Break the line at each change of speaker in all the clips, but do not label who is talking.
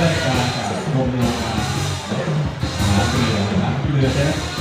ราชการจากกรมโรงงานทหารเรือนะครับเรือใช่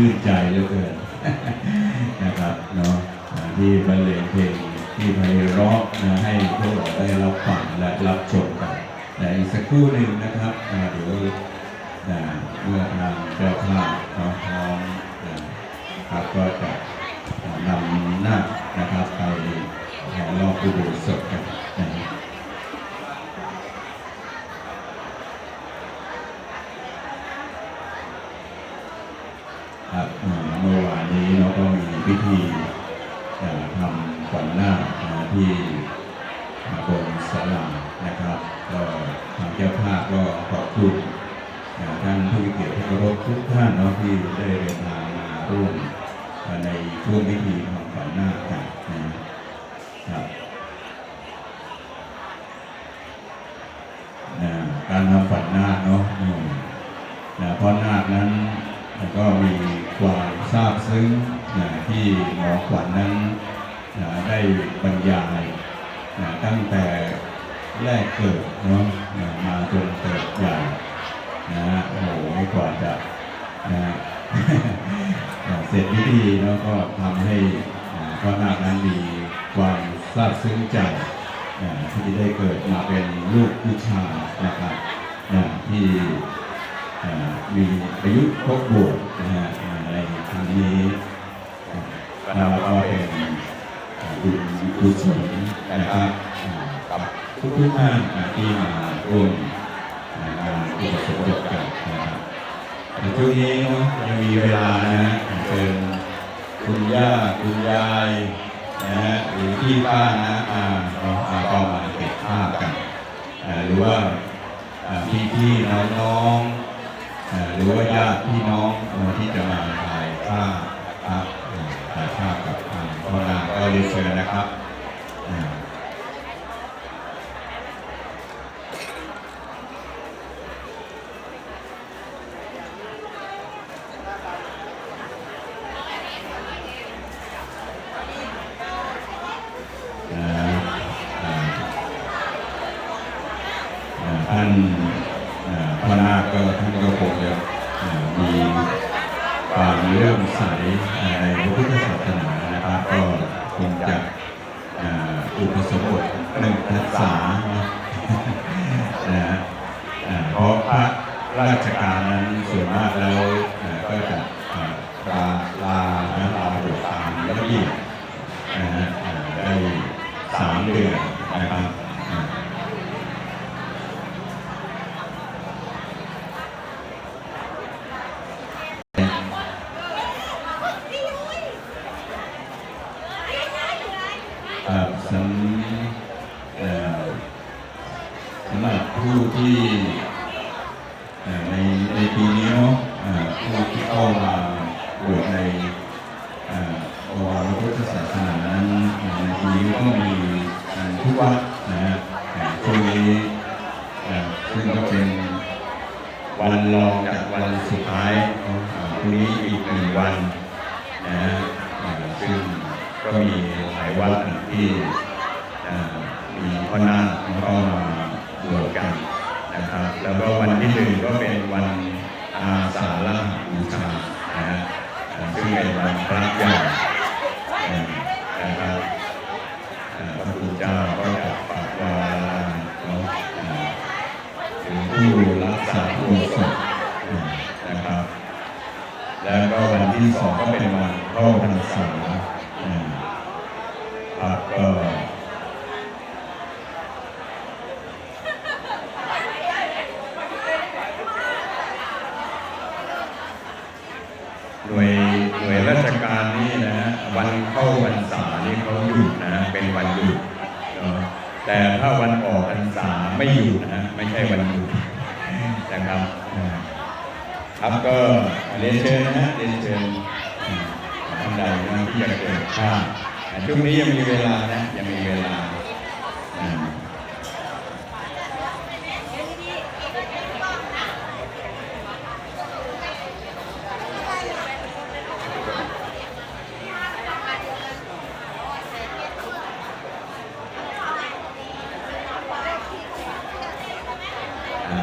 ชื่นใจเหลือเกินนะครับเนาะที่บรรเลงเพลงที่ไพเราะนะให้พวกเราได้รับฟังและรับชมกันแต่อีกสักครู่หนึ่งนะครับเดี๋ยวอ่าเมื่อทางเจ้าภาพเนาพร้อมอ่าครับก็จะนำหน้านะครับไปรอบอุโบสถกันนะครับ ครับเมื่อวานนี้เราก็มีพิธีทำขวัญนาคที่บนศาลานะครับ ก็ทางเจ้าภาพก็ขอบคุณท่านผู้เกียรติที่เคารพทุกท่านเนาะที่ได้เดินทางมาร่วมในช่วงพิธีทำขวัญนาคกันนะครับนะการทำขวัญนาคเนาะอืม นะเพราะนาคนั้นก็มีความซาบซึ้งนะที่หมอขวัญนั้นนะได้บรรยายนะตั้งแต่แร กเกิดเนาะมาจนเติบใหญ่นะโอ้โหไม่กว่าจะนะเสร็จพิธีแล้วก็ทำให้อ่าพระนาคนั้นมีความซาบซึ้งใจที่ได้เกิดมาเป็นลูกผู้ชายนะครับนะที่มีอายุครบบวชนะฮะในครั้งนี้เราก็เป็นบุญกุศลนะครับ ทุกทุกท่านที่มาร่วมอ่างานอุปสมบทกันนะครับในช่วงนี้เนาะยังมีเวลานะฮะเชิญคุณย่าคุณยายนะฮะหรือพี่ป้านะอาเนาะมาก็มาเก็บภาพกันหรือว่าพี่พี่ๆน้องๆอ่า
รือว่าญาติพี่น้องที่จะมาถ่ายภาพถ่ายภาพกับทางพ่อนางก็เรียนเชิญนะครับอ่า นะอ่าอ่าท่านอ่าพระนาคก็ท่านก็คงจะอ่ามีความเลื่อมใสอ่าในพระพุทธศาสนานะครับ ก็คงจะอ่า อุปสมบทหนึ่งพรรษานะนะเพราะพระราชการนั้นส่วนมากแล้ว ในอ่าโอวาทพุทธศาสนานั้นในปีนี้ก็มีอ่าทุกวัดนะฮะช่วงนี้ซึ่งก็เป็นวันรองจากวันสุดท้ายเนาะอ่าพรุ่งนี้อีกหนึ่งวันนะฮะซึ่งก็มีหลายวัดที่มีพ่อนาคแล้วก็มาบวชกันนะครับ แล้วก็วันที่หนึ่งก็เป็นวันอาสาฬหบูชานะฮะอ่า ซึ่งเป็นวันพระใหญ่อ่านะครับพระคุณเจ้าก็จะปรับวาระเนาะอ่าถึงผู้รักษาโบสดนะครับ แล้วก็วันที่สองก็เป็นวันเข้าพรรษาครับก็หน่วยหน่วยราชการนี่นะฮะวัน เข้าพรรษานี่เขาหยุดนะเป็นวันหยุดเนาะแต่ถ้าวันออกพรรษาไม่หยุดนะไม่ใช่วันหยุดนะครับครับก็เรียนเชิญนะฮะเรียนเชิญอ่าท่านใดนะที่อยากเกิดข้าช่วงนี้ยังมีเวลานะยังมีเวลาอ่า อ่า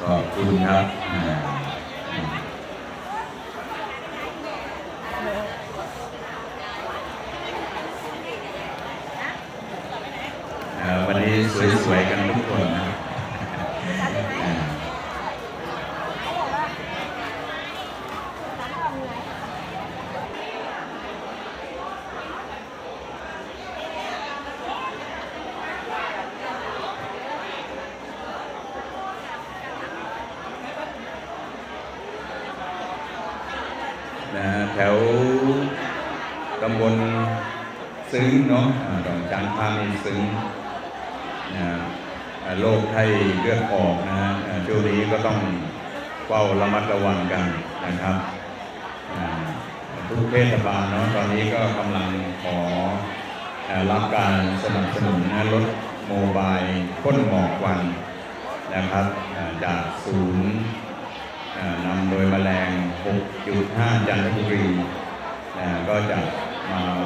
ขอบคุณครับอ่าอ่าวันนี้สวยๆกันทุกคนนะอ่า นะฮะแถวตำบลซึ้งเนาะอ่าดอกจานพามี ซึ้งนะโรคไข้เลือดออกนะฮะช่วงนี้ก็ต้องเฝ้าระมัดระวังกันนะครับทุกเทศบาลเนาะตอนนี้ก็กำลังขอรับการสนับสนุนนะรถโมบายพ่นหมอกควันนะครับจากศูนย์นำโดยแมลง 6.5 จันทบุรีก็จะ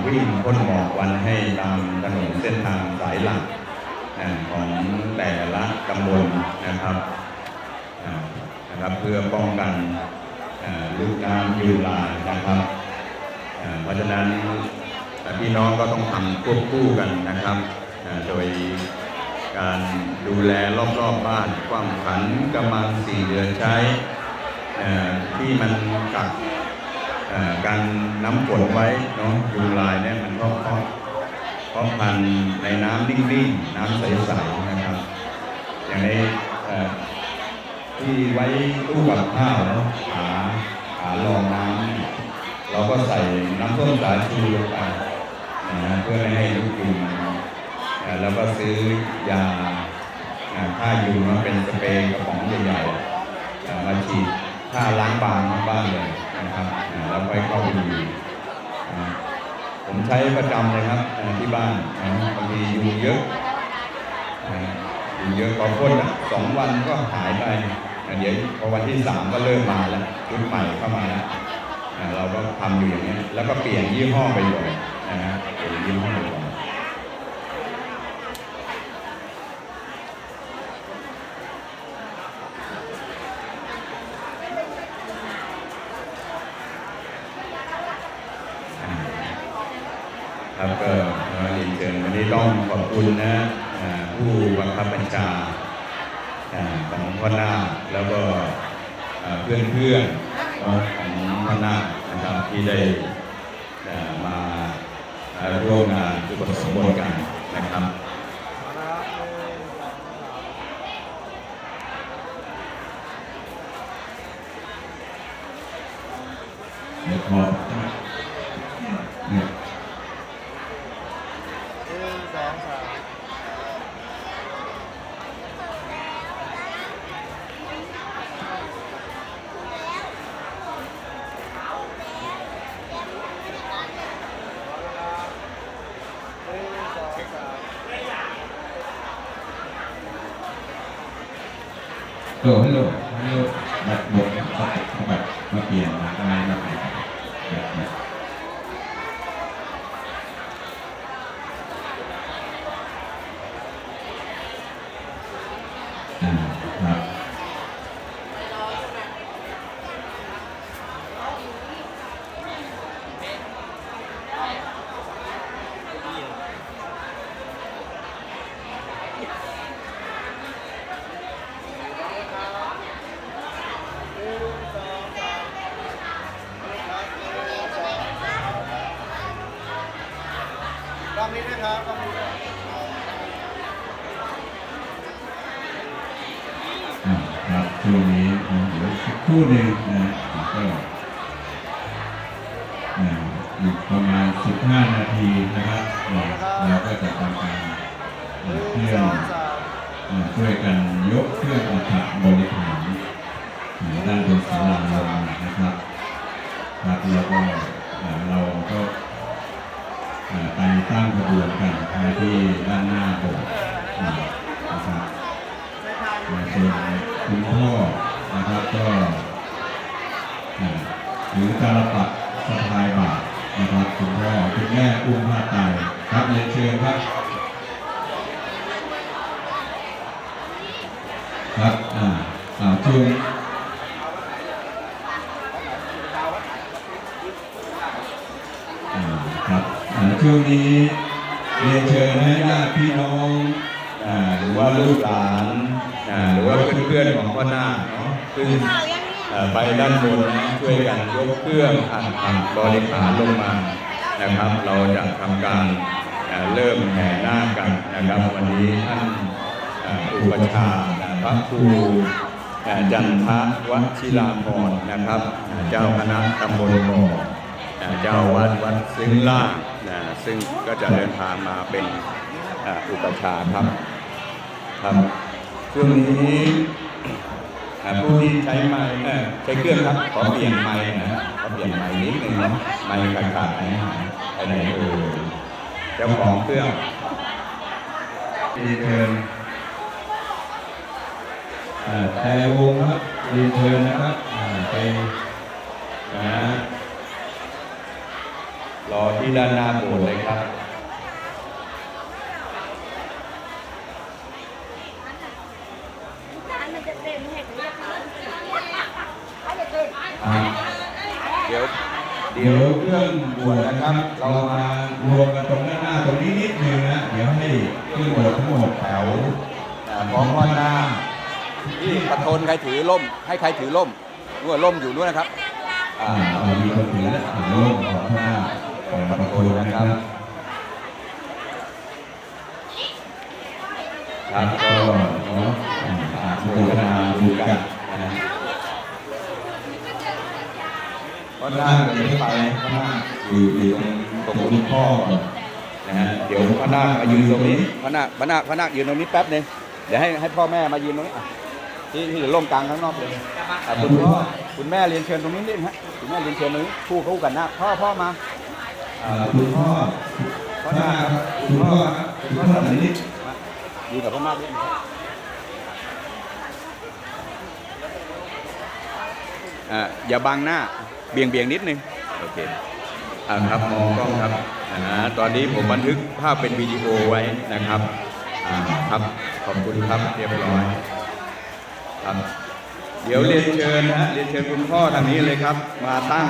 วิ่งพ่นหมอกวันให้ตามถนนเส้นทางสายหลักของแต่ละตำบลนะครับนะครับ เพื่อป้องกันลูกน้ำยุงลานะครับ เพราะฉะนั้นพี่น้องก็ต้องทำควบคู่กันนะครับ โดยการดูแลรอบๆบบ้านความขันกำมังสี่เดือนใช้ที่มันกัก การน้ำฝนไว้เนาะยุงลายเนี่ยมันก็เพาะเพาะพันในน้ำนิ่งๆ น้ำใสๆนะครับ อย่างในที่ไว้ตู้กับข้าวเนาะขาขารองน้ำเราก็ใส่น้ำส้มสายชูลงไปนะเพื่อไม่ให้ลูกยุงแล้วก็ซื้อยาอ่าฆ่ายุงมาเป็นสเปรย์กระป๋องใหญ่ๆมาฉีดฆ่าล้างบางบ้านเลย นะครับแล้วไปเข้าไปอยู่อ่าผมใช้ประจำเลยครับที่บ้านบางทียุงเยอะอยู่เยอะพอพ่นนะสองวันก็หายไปเดี๋ยวพอวันที่สามก็เริ่มมาแล้วชุดใหม่เข้ามาแล้วเราก็ทำอยู่อย่างนี้แล้วก็เปลี่ยนยี่ห้อไปบ่อยนะฮะเปลี่ยนยี่ห้อบ่อยครับก็เอ่อเรียนเชิญวันนี้ต้ องขอบคุณนะผู้บังคับบัญชาของพ่อนาแล้วก็เพื่อนเพื่อนของพ่อนานะครับที่ได้มาร่วมงานอุปสมบทกันนะครับเดี๋ยวพอเนี่ย
หนึ่งสองสามหนึ่งสองสาม
โหลฮั ย
ก
เรื่อ
ง
อัฐบริหารด้านบนศาลาลมานะครับครับแล้วก็เราก็ไปตั้งขบวนกันนะที่ด้านหน้าโบสถ์นะครับมาเชิญคุณพ่อนะครับก็อ่าถือตาลปัดสะพายบาทนะครับคุณพ่อคุณแม่อุ้มผ้าไตรครับเรียนเชิญครับ ครับอ่าอ่าช่วงอ่าครับอ่าช่วงนี้เรียนเชิญให้ญาติพี่น้องอ่าหรือว่าลูกหลานอ่าหรือว่าเพื่อนๆของพ่อนาคเนาะซึ่งอ่าไปด้านบนนะช่วยกันยกเครื่องอัดอัดบริขารลงมานะครับ เราจะทำการอ่าเริ่มแห่นาคกันนะครับ วันนี้ท่านอ่าอุปชฌาย์นะ พระครูจันทะวชิราพรนะครับ เจ้าคณะตำบลบ่อเจ้าวัดวัดซึ่งล่างซึ่งก็จะเดินทางมาเป็นอุปชาครับครับช่วงนี้ผู้ที่ใช้ไม้ใช้เครื่องครับขอเปลี่ยนไม้นะขอเปลี่ยนไม้นิดนึงเนาะไม้ขาดขาดๆนไปไหนเอ่ยเจ้าของเครื่องดีเชิญอ่า แต่วงครับเรียนเชิญนะครับอ่าไปนะรอที่ด้านหน้าโบสถ์เลยครับอ่า
เดี๋ยว
เดี๋ยวเครื่องบวชนะครับ เรามารวมกันตรงด้านหน้าตรงนี้นิดนึงนะ เดี๋ยวให้เครื่องบวชทั้งหมดแถว
อ่าของพ่อหน้าที่ ประทนใครถือล่ม ให้ใครถือล่มนู่นล่มอยู่นู่นนะครับ
อ่าเอามีคนถือและถือร่มของพระหน้าของประโคนนะครับครับก็อ่าอาโมทนาบุญกันนะ
ขอ
พ่อนาคยังไม่ไปพ่อนา
อยู่อยู่ตรงตรงคุณพ่อ
นะฮะเดี๋ยวพระนาคมายืนตรงนี้พระนาคพระนาคพระนาคยืนตรงนี้แป๊บหนึงเดี๋ยวให้ให้พ่อแม่มายืนตรงนี้ ที่ที่เหลือล่มกลางข้างนอกเลยอะคุณพ่อคุณแม่เรียนเชิญตรงนี้นิดนึงฮะคุณแม่เรียนเชิญตรงนี้คู่คู่กันนาคพ่อพ่อมา
อ่าคุณพ่อพ่อนาคครับคุณพ่อครับคุณพ่อท่านนี้
ยืนกับพระนาคนิดนึงครับอ่าอย่าบังหน้าเบี่ยงเบี่ยงนิดนึงโอเคอ่าครับมองกล้องครับอ่าตอนนี้ผมบันทึกภาพเป็นวิดีโอไว้นะครับอ่าครับขอบคุณครับเรียบร้อย ครับเดี๋ยวเรียนเชิญนะฮะเรียนเชิญคุณพ่อทางนี้เลยครับ มาตั้ง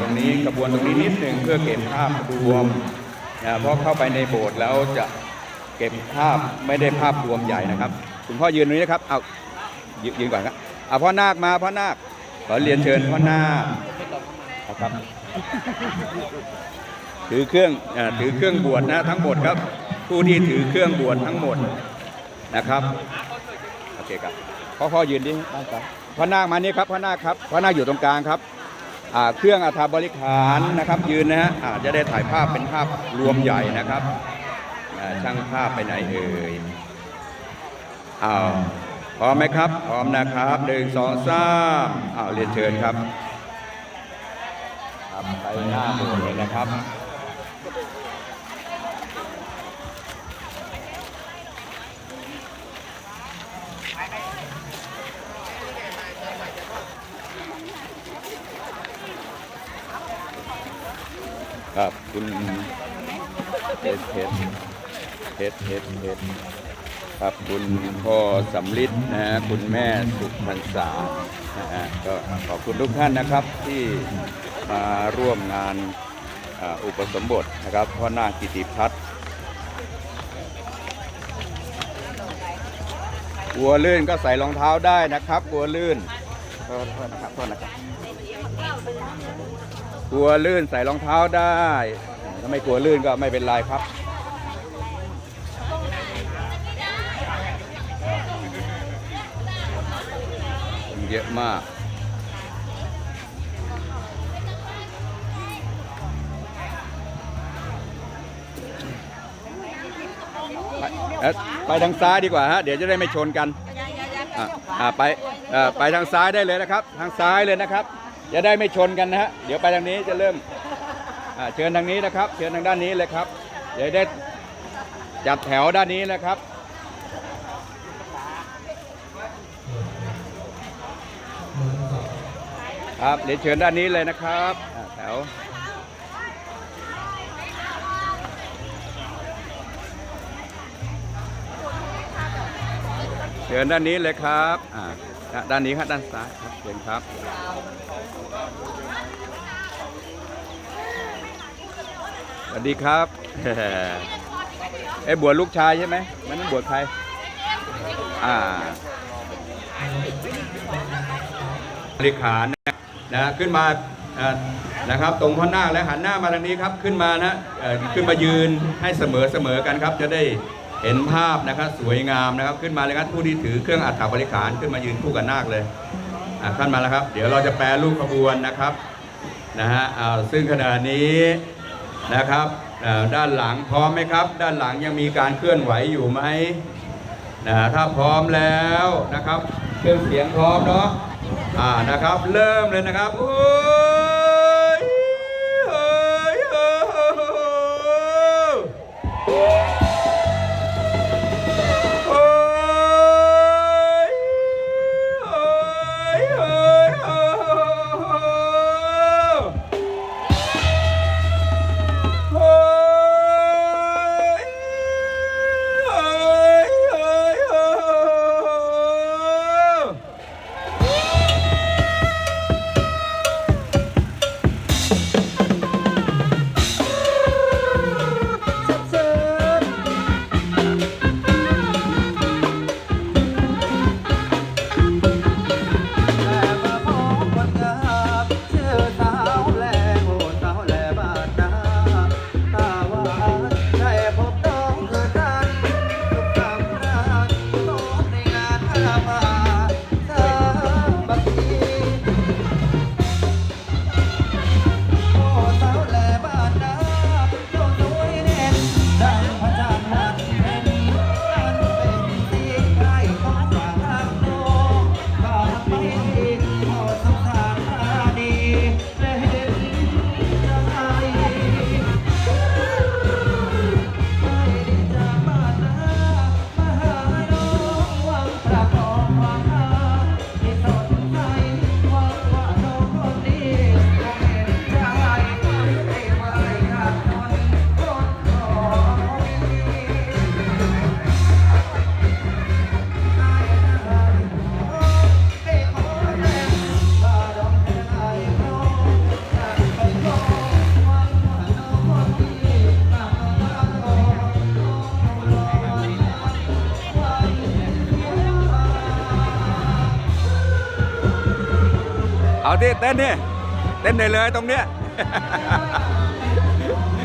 ตรงนี้กระบวนตรงนี้นิดหนึ่งเพื่อเก็บภาพรวมนะเพราะเข้าไปในโบสถ์แล้วจะเก็บภาพไม่ได้ภาพรวมใหญ่นะครับ คุณพ่อยืนตรงนี้นะครับเอายืนก่อนครับเอาพ่อนาคมาพ่อนาคขอเรียนเชิญพ่อนาคครับ ถือเครื่องอถือเครื่องบวชนะทั้งหมดครับ ผู้ที่ถือเครื่องบวชทั้งหมดนะครับโอเคครับ พ่อพ่อยืนดิด้านซ้ายพระนาคมานี่ครับพระนาคครับพระนาคอยู่ตรงกลางครับอ่าเครื่องอัฐบริขารนะครับ ยืนนะฮะอาจะได้ถ่ายภาพเป็นภาพรวมใหญ่นะครับอ่าช่างภาพไปไหนเอ่ยอ้าวพร้อมไหมครับ พร้อมนะครับหนึ่งสองสามอ้าวเรียนเชิญครับครับไปหน้าโบสถ์เลยนะครับ ครับคุณเฮ็ดเฮ็ดเฮ็ดเฮ็ดเฮ็ดครับคุณพ่อสำลิดนะคุณแม่สุพรรษานะฮะก็ขอบคุณทุกท่านนะครับที่มาร่วมงานอุปสมบทนะครับพ่อนาคกิติพัฒน์วัวลื่นก็ใส่รองเท้าได้นะครับวัวลื่นโทษโทษนะครับโทษนะครับ กลัวลื่นใส่รองเท้าได้ ถ้าไม่กลัวลื่นก็ไม่เป็นไรครับ เยอะมากไปไปทางซ้ายดีกว่าฮะ เดี๋ยวจะได้ไม่ชนกัน อะอะไปอ่อไปทางซ้ายได้เลยนะครับ ทางซ้ายเลยนะครับ จะได้ไม่ชนกันนะฮะ เดี๋ยวไปทางนี้จะเริ่มเชิญทางนี้นะครับ เชิญทางด้านนี้เลยครับ เดี๋ยวได้จัดแถวด้านนี้นะครับ ครับ เดี๋ยวเชิญด้านนี้เลยนะครับแถวเชิญด้านนี้เลยครับอ่าด้านนี้ครับด้านซ้ายครับ เชิญครับ สวัสดีครับเอ้ยบวชลูกชายใช่ไหม มันต้องบวชใคร อ่าบริขารนะนะขึ้นมาเอ่อนะครับตรงพ่อหน้าคและหันหน้ามาทางนี้ครับขึ้นมานะเอ่อขึ้นมายืนให้เสมอเสมอกันครับ จะได้เห็นภาพนะครับสวยงามนะครับ ขึ้นมาเลยครับผู้ที่ถือเครื่องอัฐบริขารขึ้นมายืนคู่กับนาคเลย ท่านมาแล้วครับ เดี๋ยวเราจะแปลรูปขบวนนะครับนะฮะอ่าซึ่งขณะนี้นะครับด้านหลังพร้อมไหมครับ ด้านหลังยังมีการเคลื่อนไหวอยู่ไหมนะถ้าพร้อมแล้วนะครับเครื่องเสียงพร้อมเนาะอ่านะครับ เริ่มเลยนะครับ ที่เต้นนี่เต้นได้เลยตรงเนี้ย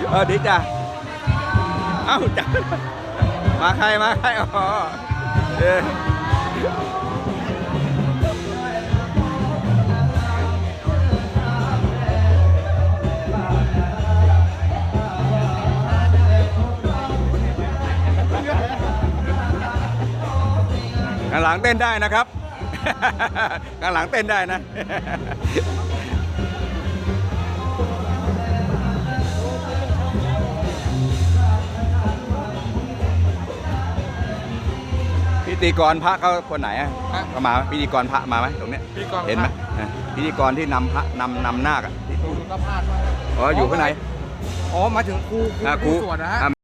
เออดีจ้ะเอ้าจ้ะมาใครมาใครอ๋อเออข้างหลังเต้นได้นะครับ ข้างหลังเต้นได้นะ พิธีกรพระเขาคนไหนอะเขามาไหมพิธีกรพระมาไหมตรงเนี้ย
พิธีกรพระ
เห็นไหมอะพิธีกรที่นำพระนำนำนาคอะ
ดูก็พลาดมาก
อ๋ออยู่ข้างใน
อ๋อมาถึงครูครู
อะ
ครูสวดนะฮะ
อะ